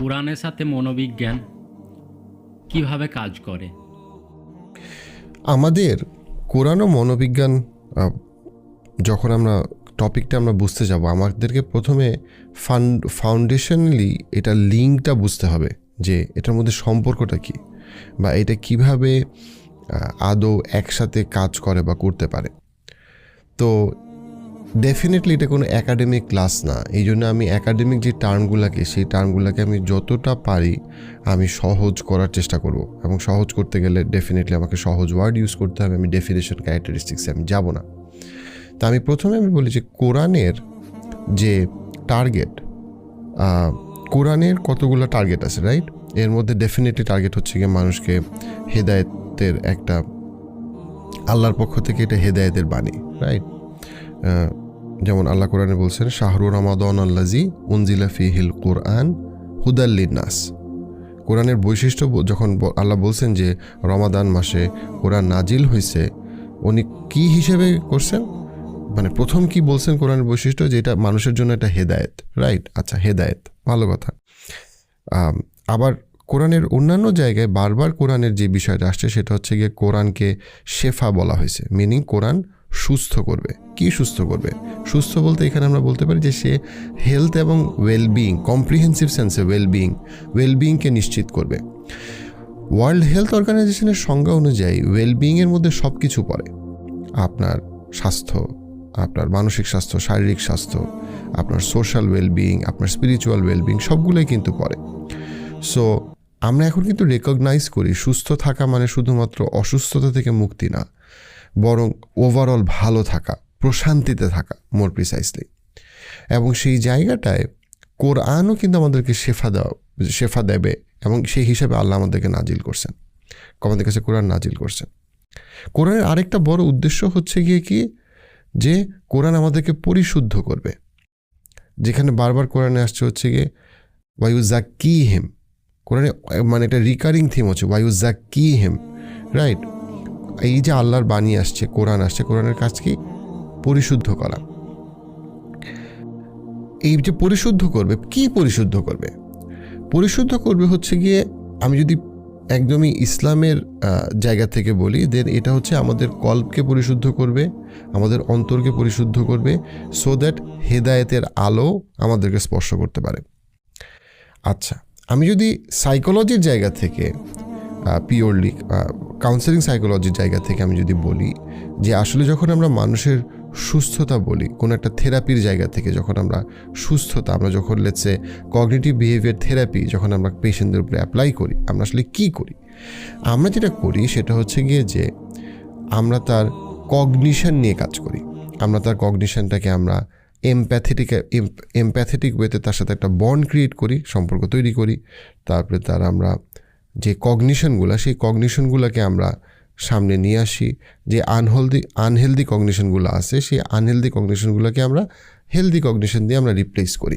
কোরআনের সাথে মনোবিজ্ঞান কীভাবে কাজ করে? আমাদের কোরআন ও মনোবিজ্ঞান যখন আমরা টপিকটা আমরা বুঝতে যাব, আমাদেরকে প্রথমে ফান্ড ফাউন্ডেশনালি এটা লিঙ্কটা বুঝতে হবে যে এটার মধ্যে সম্পর্কটা কি বা এটা কীভাবে আদৌ একসাথে কাজ করে বা করতে পারে। তো ডেফিনেটলি এটা কোনো একাডেমিক ক্লাস না। এই জন্য আমি একাডেমিক যে টার্মগুলোকে, সেই টার্মগুলোকে আমি যতটা পারি আমি সহজ করার চেষ্টা করব। এবং সহজ করতে গেলে ডেফিনেটলি আমাকে সহজ ওয়ার্ড ইউজ করতে হবে, আমি ডেফিনেশন ক্যারেক্টারিস্টিক্সে আমি যাব না। তা আমি প্রথমে আমি বলি যে কোরআনের যে টার্গেট কোরআনের কতগুলো টার্গেট আছে রাইট এর মধ্যে ডেফিনেটলি টার্গেট হচ্ছে গিয়ে মানুষকে হেদায়েতের একটা, আল্লাহর পক্ষ থেকে এটা হেদায়েতের বাণী রাইট যেমন আল্লাহ কোরআনে বলছেন শাহরুর রমাদন আল্লাজি উনজিলা ফিহিল কোরআন হুদাল্লিন নাস কোরআনের বৈশিষ্ট্য যখন আল্লাহ বলছেন যে রমাদান মাসে কোরআন নাজিল হয়েছে উনি কি হিসেবে করছেন? মানে প্রথম কি বলছেন কোরআনের বৈশিষ্ট্য? যে এটা মানুষের জন্য এটা হেদায়েত রাইট আচ্ছা হেদায়েত, ভালো কথা। আবার কোরআনের অন্যান্য জায়গায় বারবার কোরআনের যে বিষয়টা আসছে, সেটা হচ্ছে গিয়ে কোরআনকে শেফা বলা হয়েছে। মিনিং কোরআন সুস্থ করবে। কি সুস্থ করবে? সুস্থ বলতে এখানে আমরা বলতে পারি যে সে হেলথ এবং ওয়েলবিং কম্প্রিহেন্সিভ সেন্সে ওয়েলবিং ওয়েলবিংকে নিশ্চিত করবে। ওয়ার্ল্ড হেলথ অর্গানাইজেশনের সংজ্ঞা অনুযায়ী ওয়েলবিংয়ের মধ্যে সব কিছু পড়ে। আপনার স্বাস্থ্য, আপনার মানসিক স্বাস্থ্য, শারীরিক স্বাস্থ্য, আপনার সোশ্যাল ওয়েলবিং আপনার স্পিরিচুয়াল ওয়েলবিং সবগুলোই কিন্তু পড়ে। সো আমরা এখন কিন্তু রেকগনাইজ করি সুস্থ থাকা মানে শুধুমাত্র অসুস্থতা থেকে মুক্তি না। বরং ওভারঅল ভালো থাকা, প্রশান্তিতে থাকা মোর প্রিসাইসলি এবং সেই জায়গাটায় কোরআনও কিন্তু আমাদেরকে শেফা দেওয়া, শেফা দেবে এবং সেই হিসাবে আল্লাহ আমাদেরকে নাজিল করছেন। আমাদের কাছে কোরআন নাজিল করছেন। কোরআনের আরেকটা বড় উদ্দেশ্য হচ্ছে গিয়ে কি? যে কোরআন আমাদেরকে পরিশুদ্ধ করবে। যেখানে বারবার কোরআনে আসছে হচ্ছে গিয়ে ওয়াইউ জাকি হেম কোরআনে মানে এটা রিকারিং থিম হচ্ছে ওয়াইউ জাকি হেম রাইট এই যে আল্লাহর বাণী আসছে, কোরআন আসছে, কোরআনের কাজ কি? পরিশুদ্ধ করা। এই যে পরিশুদ্ধ করবে, কি পরিশুদ্ধ করবে? পরিশুদ্ধ করবে হচ্ছে গিয়ে, আমি যদি একদমই ইসলামের জায়গা থেকে বলি দেন এটা হচ্ছে আমাদের কল্পকে পরিশুদ্ধ করবে, আমাদের অন্তরকে পরিশুদ্ধ করবে সো দ্যাট হেদায়েতের আলো আমাদেরকে স্পর্শ করতে পারে। আচ্ছা আমি যদি সাইকোলজির জায়গা থেকে পিওরলি কাউন্সেলিং সাইকোলজির জায়গা থেকে আমি যদি বলি যে আসলে যখন আমরা মানুষের সুস্থতা বলি, কোনো একটা থেরাপির জায়গা থেকে যখন আমরা সুস্থতা, আমরা যখন লেটসে কগনিটিভ বিহেভিয়ার থেরাপি যখন আমরা পেশেন্টদের উপরে অ্যাপ্লাই করি, আমরা আসলে কি করি? আমরা যেটা করি সেটা হচ্ছে গিয়ে যে আমরা তার কগনিশন নিয়ে কাজ করি। আমরা তার কগনিশনটাকে আমরা এমপ্যাথেটিক এমপ্যাথেটিক ওয়েতে তার সাথে একটা বন্ড ক্রিয়েট করি, সম্পর্ক তৈরি করি। তারপরে তার আমরা যে কগনিশনগুলো সেই কগনিশনগুলোকে আমরা সামনে নিয়ে আসি, যে আনহেলদি আনহেলদি কগনিশনগুলো আছে, সেই আনহেলদি কগনিশনগুলোকে আমরা হেলদি কগনিশন দিয়ে আমরা রিপ্লেস করি।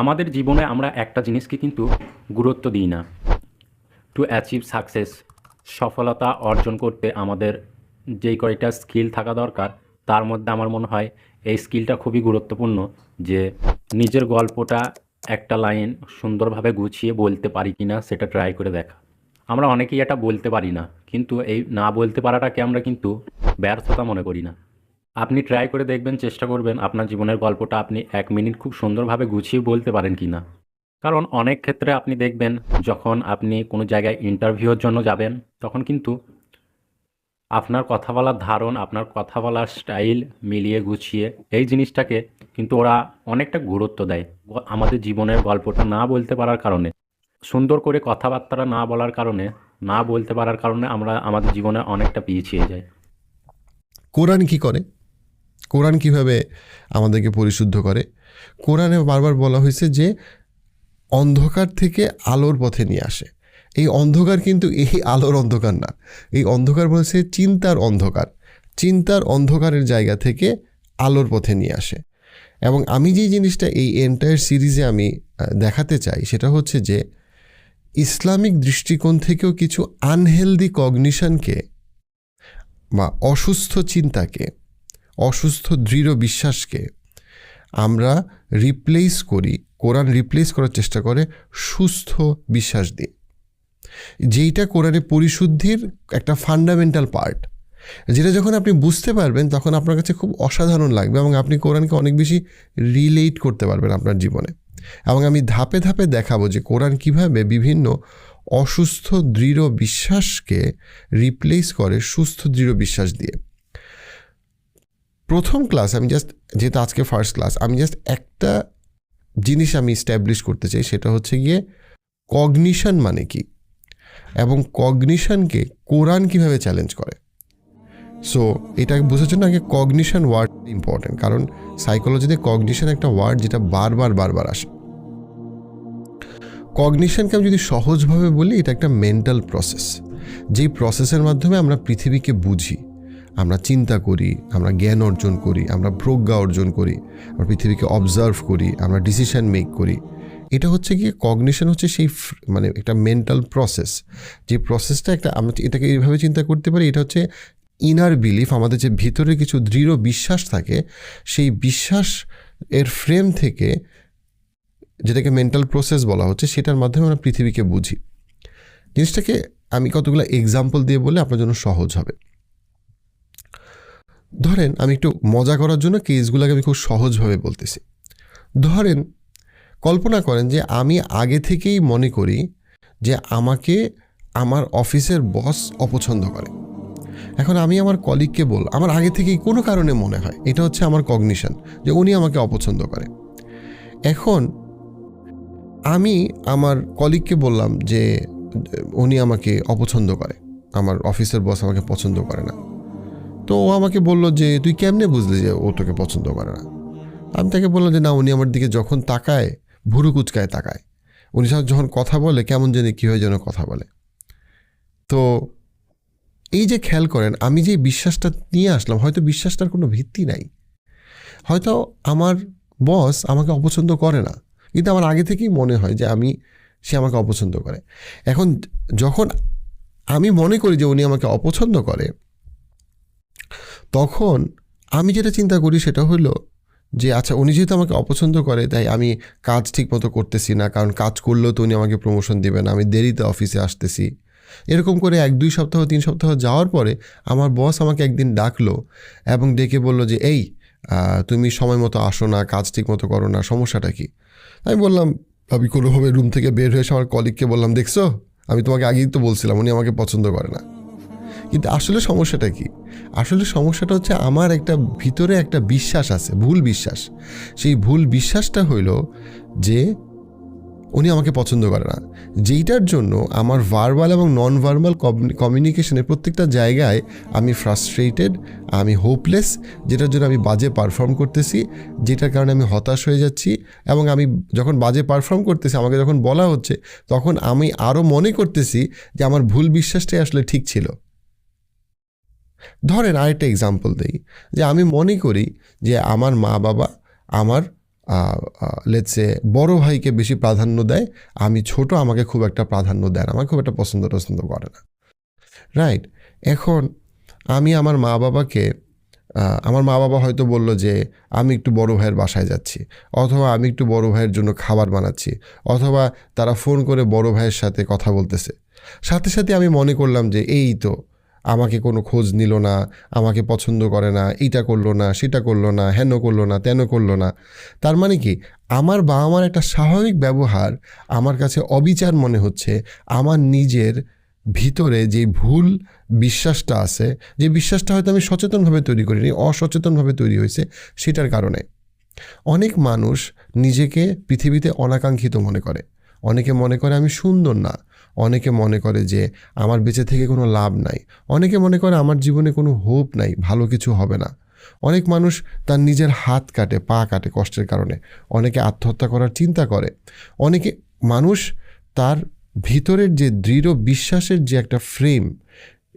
আমাদের জীবনে আমরা একটা জিনিসকে কিন্তু গুরুত্ব দিই না। টু অ্যাচিভ সাকসেস সফলতা অর্জন করতে আমাদের যেই কয়টা স্কিল থাকা দরকার, তার মধ্যে আমার মনে হয় এই স্কিলটা খুবই গুরুত্বপূর্ণ, যে নিজের গল্পটা একটা লাইন সুন্দরভাবে গুছিয়ে বলতে পারি কি না সেটা ট্রাই করে দেখা। আমরা অনেকেই এটা বলতে পারি না, কিন্তু এই না বলতে পারাটাকে আমরা কিন্তু ব্যর্থতা মনে করি না। আপনি ট্রাই করে দেখবেন, চেষ্টা করবেন আপনার জীবনের গল্পটা আপনি এক মিনিট খুব সুন্দরভাবে গুছিয়ে বলতে পারেন কি না। কারণ অনেক ক্ষেত্রে আপনি দেখবেন, যখন আপনি কোনো জায়গায় ইন্টারভিউর জন্য যাবেন, তখন কিন্তু আপনার কথা বলার ধারণ, আপনার কথা বলার স্টাইল মিলিয়ে গুছিয়ে এই জিনিসটাকে কিন্তু ওরা অনেকটা গুরুত্ব দেয় আমাদের জীবনের গল্পটা না বলতে পারার কারণে। সুন্দর করে কথাবার্তাটা না বলার কারণে, না বলতে পারার কারণে আমরা আমাদের জীবনে অনেকটা পিছিয়ে যাই। কোরআন কি করে? কোরআন কীভাবে আমাদেরকে পরিশুদ্ধ করে? কোরআনে বারবার বলা হয়েছে যে, অন্ধকার থেকে আলোর পথে নিয়ে আসে। এই অন্ধকার কিন্তু এই আলোর অন্ধকার না। এই অন্ধকার বলছে চিন্তার অন্ধকার। চিন্তার অন্ধকারের জায়গা থেকে আলোর পথে নিয়ে আসে। এবং আমি যে জিনিসটা এই এন্টায়ার সিরিজে আমি দেখাতে চাই, সেটা হচ্ছে যে ইসলামিক দৃষ্টিকোণ থেকেও কিছু আনহেলদি কগনিশনকে বা অসুস্থ চিন্তাকে, অসুস্থ দৃঢ় বিশ্বাসকে আমরা রিপ্লেস করি, কোরআন রিপ্লেস করার চেষ্টা করে সুস্থ বিশ্বাস দিয়ে। যেইটা কোরআনে পরিশুদ্ধির একটা ফান্ডামেন্টাল পার্ট যেটা যখন আপনি বুঝতে পারবেন, তখন আপনার কাছে খুব অসাধারণ লাগবে এবং আপনি কোরআনকে অনেক বেশি রিলেট করতে পারবেন আপনার জীবনে। এবং আমি ধাপে ধাপে দেখাবো যে কোরআন কীভাবে বিভিন্ন অসুস্থ, দৃঢ় বিশ্বাসকে রিপ্লেস করে সুস্থ, দৃঢ় বিশ্বাস দিয়ে। প্রথম ক্লাস আমি জাস্ট যেহেতু আজকে ফার্স্ট ক্লাস আমি জাস্ট একটা জিনিস আমি স্ট্যাবলিশ করতে চাই, সেটা হচ্ছে গিয়ে কগনিশন মানে কি? এবং কগনিশনকে কোরআন কীভাবে চ্যালেঞ্জ করে? সো এটা বোঝার জন্য আগে কগনিশন ওয়ার্ড ইম্পর্টেন্ট কারণ সাইকোলজিতে কগনিশন একটা ওয়ার্ড যেটা বারবার বারবার আসে। কগনিশনকে আমি যদি সহজভাবে বলি, এটা একটা মেন্টাল প্রসেস যেই প্রসেসের মাধ্যমে আমরা পৃথিবীকে বুঝি, আমরা চিন্তা করি, আমরা জ্ঞান অর্জন করি, আমরা প্রজ্ঞা অর্জন করি, আমরা পৃথিবীকে অবজার্ভ করি, আমরা ডিসিশন মেক করি। এটা হচ্ছে গিয়ে কগনিশন হচ্ছে সেই মানে একটা মেন্টাল প্রসেস যে প্রসেসটা একটা, আমরা এটাকে এইভাবে চিন্তা করতে পারি, এটা হচ্ছে ইনার বিলিফ আমাদের যে ভিতরে কিছু দৃঢ় বিশ্বাস থাকে, সেই বিশ্বাস এর ফ্রেম থেকে যেটাকে মেন্টাল প্রসেস বলা হচ্ছে, সেটার মাধ্যমে আমরা পৃথিবীকে বুঝি। জিনিসটাকে আমি কতগুলো এক্সাম্পল দিয়ে বলে আপনার জন্য সহজ হবে। ধরেন, আমি একটু মজা করার জন্য কেসগুলোকে আমি খুব সহজভাবে বলতেছি। ধরেন, কল্পনা করেন যে আমি আগে থেকেই মনে করি যে আমাকে আমার অফিসের বস অপছন্দ করে। এখন আমি আমার কলিগকে বল, আমার আগে থেকেই কোনো কারণে মনে হয়, এটা হচ্ছে আমার কগনিশন যে উনি আমাকে অপছন্দ করে। এখন আমি আমার কলিগকে বললাম যে, উনি আমাকে অপছন্দ করে, আমার অফিসের বস আমাকে পছন্দ করে না। তো ও আমাকে বলল যে, তুই কেমনে বুঝলি যে ও তোকে পছন্দ করে না? আমি তাকে বললাম যে, না, উনি আমার দিকে যখন তাকায়, ভুরু কুচকায় তাকায়। উনি যখন কথা বলে, কেমন জানি কী হয়ে যেন কথা বলে। তো এই যে খেয়াল করেন, আমি যে বিশ্বাসটা নিয়ে আসলাম, হয়তো বিশ্বাসটার কোনো ভিত্তি নাই। হয়তো আমার বস আমাকে অপছন্দ করে না, কিন্তু আমার আগে থেকেই মনে হয় যে আমি, সে আমাকে অপছন্দ করে। এখন যখন আমি মনে করি যে উনি আমাকে অপছন্দ করে, তখন আমি যেটা চিন্তা করি সেটা হলো যে আচ্ছা উনি যেহেতু আমাকে অপছন্দ করে, তাই আমি কাজ ঠিক মতো করতেছি না, কারণ কাজ করলেও তো উনি আমাকে প্রমোশন দেবে না, আমি দেরিতে অফিসে আসতেছি। এরকম করে এক, দুই সপ্তাহ, তিন সপ্তাহ যাওয়ার পরে আমার বস আমাকে একদিন ডাকলো এবং ডেকে বলল যে, এই তুমি সময় মতো আসো না, কাজ ঠিক মতো করো না, সমস্যাটা কি? আমি বললাম, আমি কোনোভাবে রুম থেকে বের হয়ে আমার কলিগকে বললাম, দেখছ? আমি তোমাকে আগেই তো বলছিলাম, উনি আমাকে পছন্দ করে না। কিন্তু আসলে সমস্যাটা কি? আসলে সমস্যাটা হচ্ছে আমার একটা ভিতরে একটা বিশ্বাস আছে, ভুল বিশ্বাস। সেই ভুল বিশ্বাসটা হইল যে উনি আমাকে পছন্দ করে না। যেইটার জন্য আমার ভার্বাল এবং নন ভার্বাল কমিউনিকেশনের প্রত্যেকটা জায়গায় আমি ফ্রাস্ট্রেটেড আমি হোপলেস যেটার জন্য আমি বাজে পারফর্ম করতেছি, যেটার কারণে আমি হতাশ হয়ে যাচ্ছি এবং আমি যখন বাজে পারফর্ম করতেছি, আমাকে যখন বলা হচ্ছে, তখন আমি আরও মনে করতেছি যে আমার ভুল বিশ্বাসটাই আসলে ঠিক ছিল। ধরেন আরেকটা এক্সাম্পল দিই, যে আমি মনে করি যে আমার মা বাবা আমার লেটসে বড় ভাইকে বেশি প্রাধান্য দেয়, আমি ছোট আমাকে খুব একটা প্রাধান্য দেয় না আমাকে খুব একটা পছন্দ টছন্দ করে না। রাইট এখন আমি আমার মা বাবাকে আমার মা বাবা হয়তো বলল যে, আমি একটু বড় ভাইয়ের বাসায় যাচ্ছি, অথবা আমি একটু বড় ভাইয়ের জন্য খাবার বানাচ্ছি, অথবা তারা ফোন করে বড় ভাইয়ের সাথে কথা বলতেছে। সাথে সাথে আমি মনে করলাম যে, এই তো আমাকে কোনো খোঁজ নিল না, আমাকে পছন্দ করে না, এইটা করল না, সেটা করল না, হেন করল না, তেন করল না। তার মানে কি? আমার বাবা মার একটা স্বাভাবিক ব্যবহার আমার কাছে অবিচার মনে হচ্ছে। আমার নিজের ভিতরে যে ভুল বিশ্বাসটা আছে, যে বিশ্বাসটা হয়তো আমি সচেতনভাবে তৈরি করিনি, অসচেতনভাবে তৈরি হয়েছে, সেটার কারণে। অনেক মানুষ নিজেকে পৃথিবীতে অনাকাঙ্ক্ষিত মনে করে। অনেকে মনে করে আমি সুন্দর না। অনেকে মনে করে যে আমার বেঁচে থেকে কোনো লাভ নাই। অনেকে মনে করে আমার জীবনে কোনো হোপ নাই, ভালো কিছু হবে না। অনেক মানুষ তার নিজের হাত কাটে, পা কাটে কষ্টের কারণে। অনেকে আত্মহত্যা করার চিন্তা করে। অনেকে মানুষ তার ভিতরের যে দৃঢ় বিশ্বাসের যে একটা ফ্রেম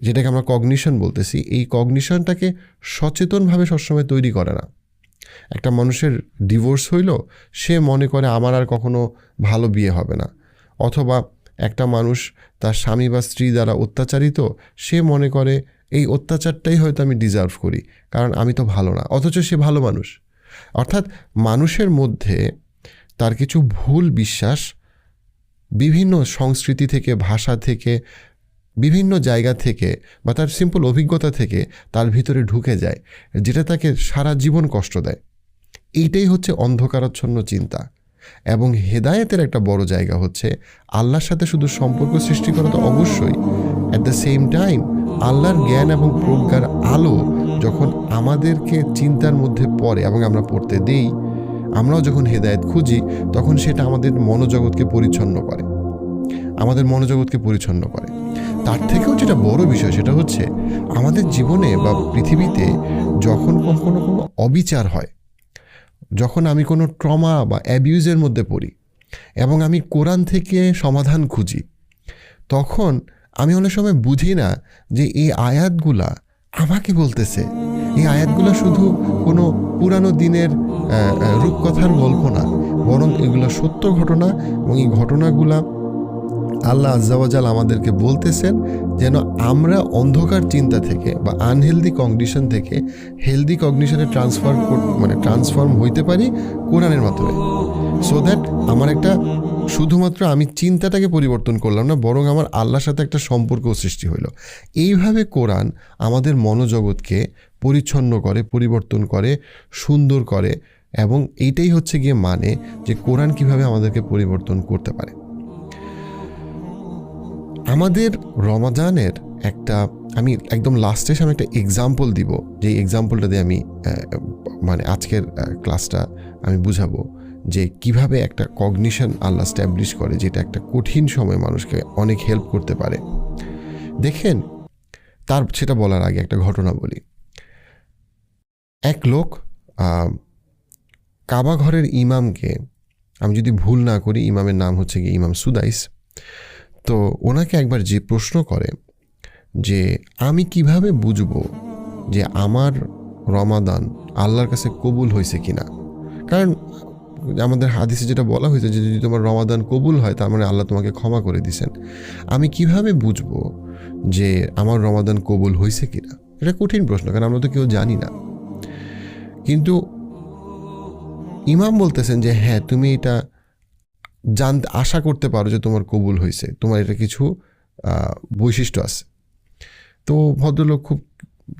যেটাকে আমরা কগনিশন বলতেছি, এই কগনিশনটাকে সচেতনভাবে সবসময় তৈরি করে না। একটা মানুষের ডিভোর্স হইল, সে মনে করে আমার আর কখনো ভালো বিয়ে হবে না। অথবা একটা মানুষ তার স্বামী বা স্ত্রী দ্বারা অত্যাচারিত, সে মনে করে, এই অত্যাচারটাই হয়তো আমি ডিজার্ভ করি, কারণ আমি তো ভালো না। অথচ সে ভালো মানুষ। অর্থাৎ মানুষের মধ্যে তার কিছু ভুল বিশ্বাস বিভিন্ন সংস্কৃতি থেকে, ভাষা থেকে, বিভিন্ন জায়গা থেকে বা তার সিম্পল অভিজ্ঞতা থেকে তার ভিতরে ঢুকে যায়, যেটা তাকে সারা জীবন কষ্ট দেয়। এইটাই হচ্ছে অন্ধকারাচ্ছন্ন চিন্তা। এবং হেদায়েতের একটা বড় জায়গা হচ্ছে আল্লাহর সাথে শুধু সম্পর্ক সৃষ্টি করা তো অবশ্যই। অ্যাট দ্য সেম টাইম আল্লাহর জ্ঞান এবং প্রজ্ঞার আলো যখন আমাদেরকে চিন্তার মধ্যে পড়ে এবং আমরা পড়তে দেই, আমরাও যখন হেদায়েত খুঁজি, তখন সেটা আমাদের মনোজগৎকে পরিচ্ছন্ন করে। আমাদের মনোজগৎকে পরিচ্ছন্ন করে। তার থেকেও যেটা বড় বিষয় সেটা হচ্ছে, আমাদের জীবনে বা পৃথিবীতে যখন কখনো কোনো অবিচার হয় যখন আমি কোনো ট্রমা বা অ্যাবিউজের মধ্যে পড়ি এবং আমি কোরআন থেকে সমাধান খুঁজি, তখন আমি অনেক সময় বুঝি না যে এই আয়াতগুলা আমাকে বলতেছে। এই আয়াতগুলো শুধু কোনো পুরানো দিনের রূপকথার গল্প না, বরং এগুলো সত্য ঘটনা এবং এই ঘটনাগুলা আল্লাহ আজ্জাওয়াজাল আমাদেরকে বলতেছেন যেন আমরা অন্ধকার চিন্তা থেকে বা আনহেলদি কন্ডিশন থেকে হেলদি কগনিশনে ট্রান্সফার মানে ট্রান্সফর্ম হইতে পারি কোরআনের মাধ্যমে। সো দ্যাট আমার একটা শুধুমাত্র আমি চিন্তাটাকে পরিবর্তন করলাম না, বরং আমার আল্লাহর সাথে একটা সম্পর্ক সৃষ্টি হইল। এইভাবে কোরআন আমাদের মনোজগৎকে পরিচ্ছন্ন করে, পরিবর্তন করে, সুন্দর করে এবং এইটাই হচ্ছে গিয়ে মানে যে কোরআন কীভাবে আমাদেরকে পরিবর্তন করতে পারে। আমাদের রমাজানের একটা, আমি একদম লাস্টে আমি একটা এক্সাম্পল দিব, যে এক্সাম্পলটা দিয়ে আমি মানে আজকের ক্লাসটা আমি বুঝাবো, যে কীভাবে একটা কগনিশন আল্লাহ স্ট্যাবলিশ করে, যেটা একটা কঠিন সময় মানুষকে অনেক হেল্প করতে পারে। দেখেন, তার, সেটা বলার আগে একটা ঘটনা বলি। এক লোক কাবা ঘরের ইমামকে, আমি যদি ভুল না করি, ইমামের নাম হচ্ছে কি ইমাম সুদাইস তো ওনাকে একবার যে প্রশ্ন করে যে, আমি কীভাবে বুঝব যে আমার রমাদান আল্লাহর কাছে কবুল হয়েছে কিনা? কারণ আমাদের হাদিসে যেটা বলা হয়েছে যে, যদি তোমার রমাদান কবুল হয়, তার মানে আল্লাহ তোমাকে ক্ষমা করে দিছেন আমি কীভাবে বুঝব যে আমার রমাদান কবুল হয়েছে কিনা? এটা কঠিন প্রশ্ন, কারণ আমরা তো কেউ জানি না। কিন্তু ইমাম বলতেছেন যে হ্যাঁ তুমি এটা জানতে আশা করতে পারো যে তোমার কবুল হয়েছে তোমার এটা কিছু বৈশিষ্ট্য আছে। তো ভদ্রলোক খুব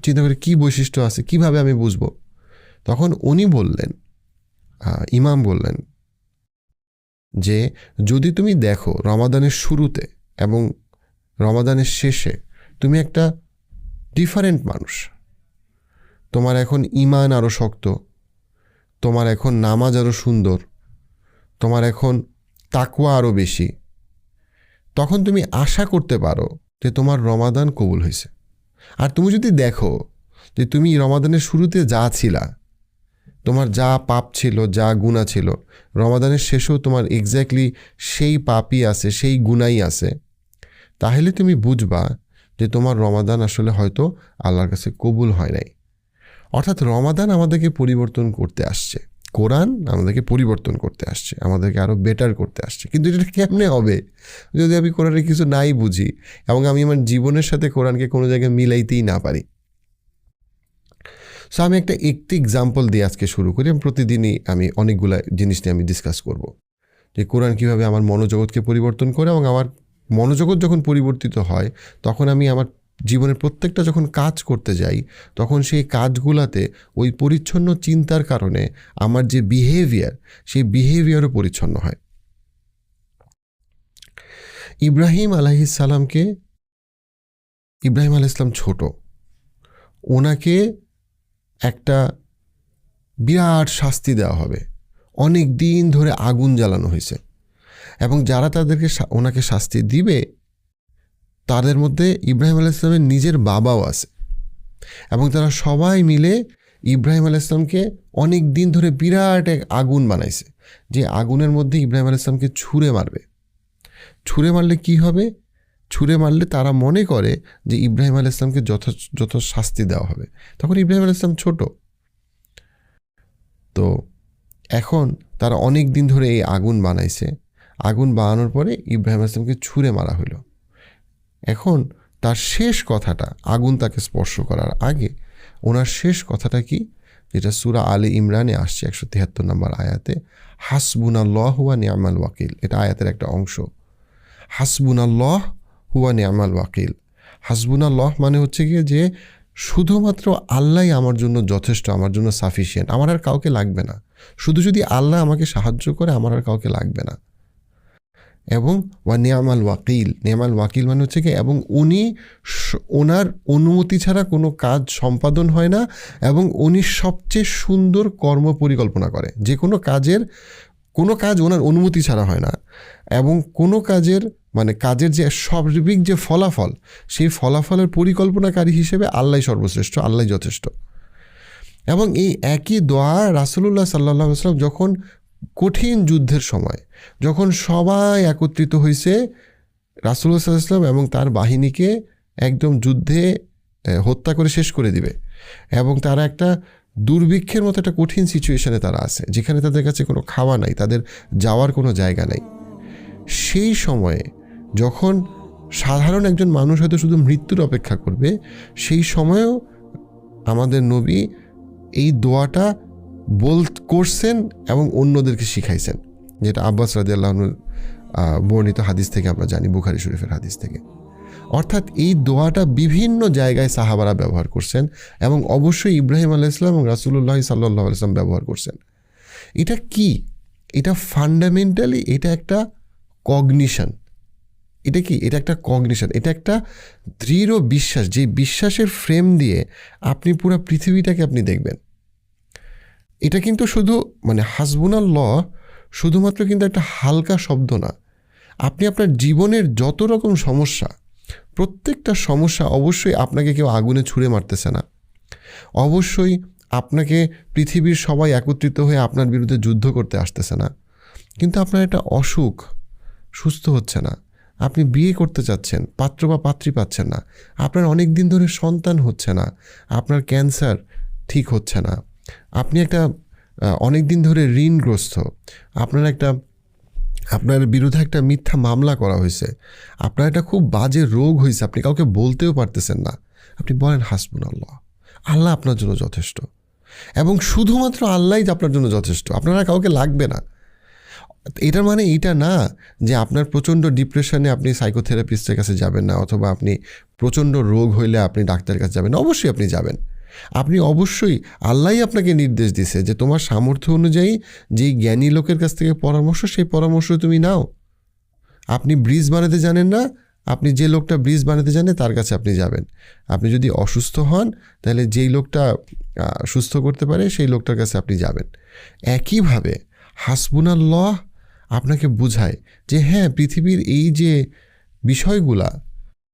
চিন্তা করে, কী বৈশিষ্ট্য আছে? কীভাবে আমি বুঝব? তখন উনি বললেন ইমাম বললেন যে, যদি তুমি দেখো রমাদানের শুরুতে এবং রমাদানের শেষে তুমি একটা ডিফারেন্ট মানুষ। তোমার এখন ইমান আরও শক্ত, তোমার এখন নামাজ আরও সুন্দর, তোমার এখন তাকওয়া আরও বেশি। তখন তুমি আশা করতে পারো যে তোমার রমাদান কবুল হয়েছে। আর তুমি যদি দেখো যে তুমি রমাদানের শুরুতে যা ছিলা, তোমার যা পাপ ছিল, যা গুণা ছিল, রমাদানের শেষেও তোমার এক্স্যাক্টলি সেই পাপই আছে, সেই গুণাই আছে, তাহলে তুমি বুঝবা যে তোমার রমাদান আসলে হয়তো আল্লাহর কাছে কবুল হয় নাই। অর্থাৎ রমাদান আমাদেরকে পরিবর্তন করতে আসছে। কোরআন আমাদেরকে পরিবর্তন করতে আসছে, আমাদেরকে আরও বেটার করতে আসছে। কিন্তু এটা কেমনে হবে? যদি আমি কোরআনে কিছু নাই বুঝি এবং আমি আমার জীবনের সাথে কোরআনকে কোনো জায়গায় মিলাইতেই না পারি। সো আমি একটা একটি এক্সাম্পল দিয়ে আজকে শুরু করি আমি প্রতিদিনই আমি অনেকগুলো জিনিস নিয়ে আমি ডিসকাস করব। যে কোরআন কীভাবে আমার মনোজগৎকে পরিবর্তন করে এবং আমার মনোজগৎ যখন পরিবর্তিত হয়, তখন আমি আমার জীবনের প্রত্যেকটা যখন কাজ করতে যাই, তখন সেই কাজগুলাতে ওই পরিচ্ছন্ন চিন্তার কারণে আমার যে বিহেভিয়ার সেই বিহেভিয়ারও পরিচ্ছন্ন হয়। ইব্রাহিম আলাইসালামকে ইব্রাহিম আলাহ ইসলাম ছোট। ওনাকে একটা বিরাট শাস্তি দেওয়া হবে। অনেক দিন ধরে আগুন জ্বালানো হয়েছে। এবং যারা তাদেরকে ওনাকে শাস্তি দিবে তাদের মধ্যে ইব্রাহিম আলাহ ইসলামের নিজের বাবাও আছে। এবং তারা সবাই মিলে ইব্রাহিম আলাহ ইসলামকে অনেক দিন ধরে বিরাট এক আগুন বানাইছে, যে আগুনের মধ্যে ইব্রাহিম আলাহ ইসলামকে ছুঁড়ে মারবে। ছুঁড়ে মারলে কি হবে? ছুঁড়ে মারলে তারা মনে করে যে ইব্রাহিম আলাহ ইসলামকে যত শাস্তি দেওয়া হবে। তখন ইব্রাহিম আলাহ ইসলাম ছোট। তো এখন তারা অনেক দিন ধরে এই আগুন বানাইছে। আগুন বানানোর পরে ইব্রাহিম আলাহ ইসলামকে ছুঁড়ে মারা হলো। এখন তার শেষ কথাটা, আগুন তাকে স্পর্শ করার আগে, ওনার শেষ কথাটা কি? যেটা সুরা আলী ইমরানে আসছে একশো তিয়াত্তর নম্বর আয়াতে, হাসবুনাল্লাহ হুয়া নিয়ামাল ওয়াকিল। এটা আয়াতের একটা অংশ। হাসবুনাল্লাহ হুয়া নিয়ামাল ওয়াকিল। হাসবুনাল্লাহ মানে হচ্ছে গিয়ে যে শুধুমাত্র আল্লাহ আমার জন্য যথেষ্ট, আমার জন্য সাফিসিয়েন্ট আমার আর কাউকে লাগবে না। শুধু যদি আল্লাহ আমাকে সাহায্য করে, আমার আর কাউকে লাগবে না। এবং ওয়া নিয়ামাল ওয়াকিল। নিয়ামাল ওয়াকিল মানে হচ্ছে কি, এবং উনি ওনার অনুমতি ছাড়া কোনো কাজ সম্পাদন হয় না এবং উনি সবচেয়ে সুন্দর কর্ম পরিকল্পনা করে। যে কোনো কাজের, কোনো কাজ ওনার অনুমতি ছাড়া হয় না। এবং কোনো কাজের মানে কাজের যে সার্বিক যে ফলাফল, সেই ফলাফলের পরিকল্পনাকারী হিসেবে আল্লাহ সর্বশ্রেষ্ঠ আল্লাহ যথেষ্ট। এবং এই একই দোয়া রাসুলুল্লাহ সাল্লাহ আসলাম যখন কঠিন যুদ্ধের সময়, যখন সবাই একত্রিত হয়েছে রাসুল্লাহ সাল্লাম এবং তার বাহিনীকে একদম যুদ্ধে হত্যা করে শেষ করে দিবে এবং তারা একটা দুর্ভিক্ষের মতো একটা কঠিন সিচুয়েশনে তারা আছে, যেখানে তাদের কাছে কোনো খাওয়া নাই, তাদের যাওয়ার কোনো জায়গা নাই। সেই সময়ে যখন সাধারণ একজন মানুষ হয়তো শুধু মৃত্যুর অপেক্ষা করবে, সেই সময়েও আমাদের নবী এই দোয়াটা বল করছেন এবং অন্যদেরকে শিখাইছেন, যেটা আব্বাস রাজি আল্লাহনুর বর্ণিত হাদিস থেকে আমরা জানি, বুখারি শরীফের হাদিস থেকে। অর্থাৎ এই দোয়াটা বিভিন্ন জায়গায় সাহাবারা ব্যবহার করছেন এবং অবশ্যই ইব্রাহিম আলাহ ইসলাম এবং রাসুল্লাহ সাল্লাহ ইসলাম ব্যবহার করছেন। এটা কি? এটা ফান্ডামেন্টালি এটা একটা কগনিশন এটা কি? এটা একটা কগনিশন এটা একটা দৃঢ় বিশ্বাস। যে বিশ্বাসের ফ্রেম দিয়ে আপনি পুরো পৃথিবীটাকে আপনি দেখবেন। এটা কিন্তু শুধু মানে হাসবুনাল ল শুধুমাত্র কিন্তু একটা হালকা শব্দ না। আপনি আপনার জীবনের যত রকম সমস্যা, প্রত্যেকটা সমস্যা অবশ্যই আপনাকে কেউ আগুনে ছুঁড়ে মারতেছে না। অবশ্যই আপনাকে পৃথিবীর সবাই একত্রিত হয়ে আপনার বিরুদ্ধে যুদ্ধ করতে আসতেছে না। কিন্তু আপনার একটা অসুখ, সুস্থ হচ্ছে না। আপনি বিয়ে করতে চাচ্ছেন, পাত্র বা পাত্রী পাচ্ছেন না। আপনার অনেক দিন ধরে সন্তান হচ্ছে না। আপনার ক্যান্সার ঠিক হচ্ছে না। আপনি একটা অনেক দিন ধরে ঋণগ্রস্ত। আপনার একটা, আপনার বিরুদ্ধে একটা মিথ্যা মামলা করা হয়েছে। আপনার একটা খুব বাজে রোগ হয়েছে, আপনি কাউকে বলতেও পারতেছেন না। আপনি বলেন হাসবুন আল্লাহ আল্লাহ আপনার জন্য যথেষ্ট। এবং শুধুমাত্র আল্লাহই আপনার জন্য যথেষ্ট, আপনারা কাউকে লাগবে না। এটার মানে এইটা না যে আপনার প্রচণ্ড ডিপ্রেশনে আপনি সাইকোথেরাপিস্টের কাছে যাবেন না, অথবা আপনি প্রচণ্ড রোগ হইলে আপনি ডাক্তারের কাছে যাবেন অবশ্যই আপনি যাবেন। আপনি অবশ্যই আল্লাহই আপনাকে নির্দেশ দিছে যে তোমার সামর্থ্য অনুযায়ী যেই জ্ঞানী লোকের কাছ থেকে পরামর্শ, সেই পরামর্শ তুমি নাও। আপনি ব্রিজ বানাতে জানেন না, আপনি যে লোকটা ব্রিজ বানাতে জানে তার কাছে আপনি যাবেন। আপনি যদি অসুস্থ হন, তাহলে যেই লোকটা সুস্থ করতে পারে, সেই লোকটার কাছে আপনি যাবেন। একইভাবে হাসবুনাল্লাহ আপনাকে বুঝায় যে হ্যাঁ পৃথিবীর এই যে বিষয়গুলা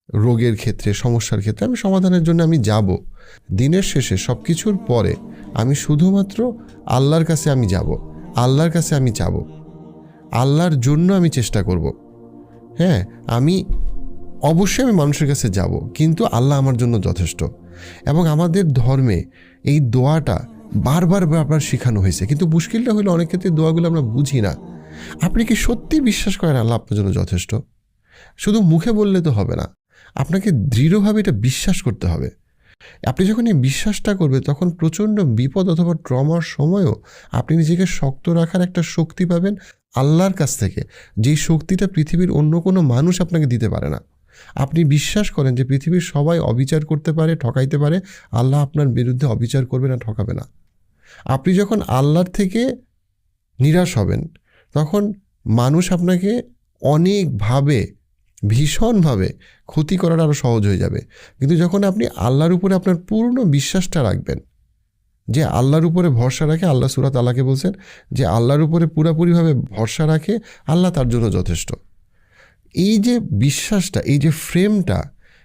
রোগের ক্ষেত্রে, সমস্যার ক্ষেত্রে আমি সমাধানের জন্য আমি যাব। দিনের শেষে সব কিছুর পরে আমি শুধুমাত্র আল্লাহর কাছে আমি যাব। আল্লাহর কাছে আমি যাব। আল্লাহর জন্য আমি চেষ্টা করব। হ্যাঁ আমি অবশ্যই আমি মানুষের কাছে যাব, কিন্তু আল্লাহ আমার জন্য যথেষ্ট। এবং আমাদের ধর্মে এই দোয়াটা বারবার বারবার শেখানো হয়েছে, কিন্তু মুশকিলটা হলো অনেক ক্ষেত্রে দোয়াগুলো আমরা বুঝি না। আপনি কি সত্যি বিশ্বাস করেন আল্লাহ আপনার জন্য যথেষ্ট? শুধু মুখে বললে তো হবে না। আপনাকে দৃঢ়ভাবে এটা বিশ্বাস করতে হবে। আপনি যখন এই বিশ্বাসটা করবে, তখন প্রচণ্ড বিপদ অথবা ট্রমার সময়ও আপনি নিজেকে শক্ত রাখার একটা শক্তি পাবেন আল্লাহর কাছ থেকে। যেই শক্তিটা পৃথিবীর অন্য কোনো মানুষ আপনাকে দিতে পারে না। আপনি বিশ্বাস করেন যে পৃথিবীর সবাই অবিচার করতে পারে, ঠকাইতে পারে, আল্লাহ আপনার বিরুদ্ধে অবিচার করবে না, ঠকাবে না। আপনি যখন আল্লাহর থেকে নিরাশ হবেন, তখন মানুষ আপনাকে অনেকভাবে ভীষণভাবে ক্ষতি করার আরও সহজ হয়ে যাবে। কিন্তু যখন আপনি আল্লাহর উপরে আপনার পূর্ণ বিশ্বাসটা রাখবেন, যে আল্লাহর উপরে ভরসা রাখে আল্লাহ সুরাত আল্লাহকে বলছেন, যে আল্লাহর উপরে পুরাপুরিভাবে ভরসা রাখে আল্লাহ তার জন্য যথেষ্ট। এই যে বিশ্বাসটা, এই যে ফ্রেমটা,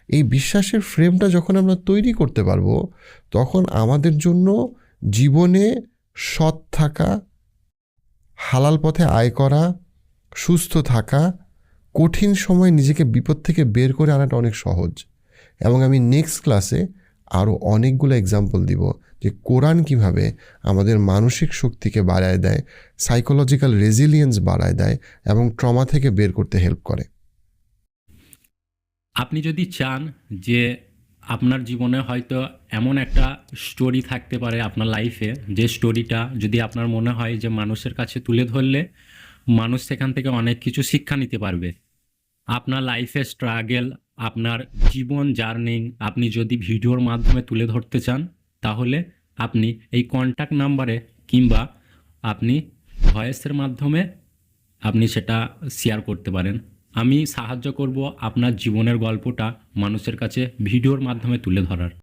এই বিশ্বাসের ফ্রেমটা যখন আমরা তৈরি করতে পারব, তখন আমাদের জন্য জীবনে সৎ থাকা, হালাল পথে আয় করা, সুস্থ থাকা কঠিন সময় নিজেকে বিপদ থেকে বের করে আনাটা অনেক সহজ। এবং আমি নেক্সট ক্লাসে আরও অনেকগুলো এক্সাম্পল দিব যে কোরআন কীভাবে আমাদের মানসিক শক্তিকে বাড়ায় দেয় সাইকোলজিক্যাল রেজিলিয়েন্স বাড়ায় দেয় এবং ট্রমা থেকে বের করতে হেল্প করে। আপনি যদি চান যে আপনার জীবনে হয়তো এমন একটা স্টোরি থাকতে পারে আপনার লাইফে যে স্টোরিটা যদি আপনার মনে হয় যে মানুষের কাছে তুলে ধরলে মানুষ সেখান থেকে অনেক কিছু শিক্ষা নিতে পারবে। আপনার লাইফে স্ট্রাগেল আপনার জীবন জার্নিং আপনি যদি ভিডিওর মাধ্যমে তুলে ধরতে চান, তাহলে আপনি এই কন্ট্যাক্ট নাম্বারে কিংবা আপনি ভয়েসের মাধ্যমে আপনি সেটা শেয়ার করতে পারেন। আমি সাহায্য করব আপনার জীবনের গল্পটা মানুষের কাছে ভিডিওর মাধ্যমে তুলে ধরার।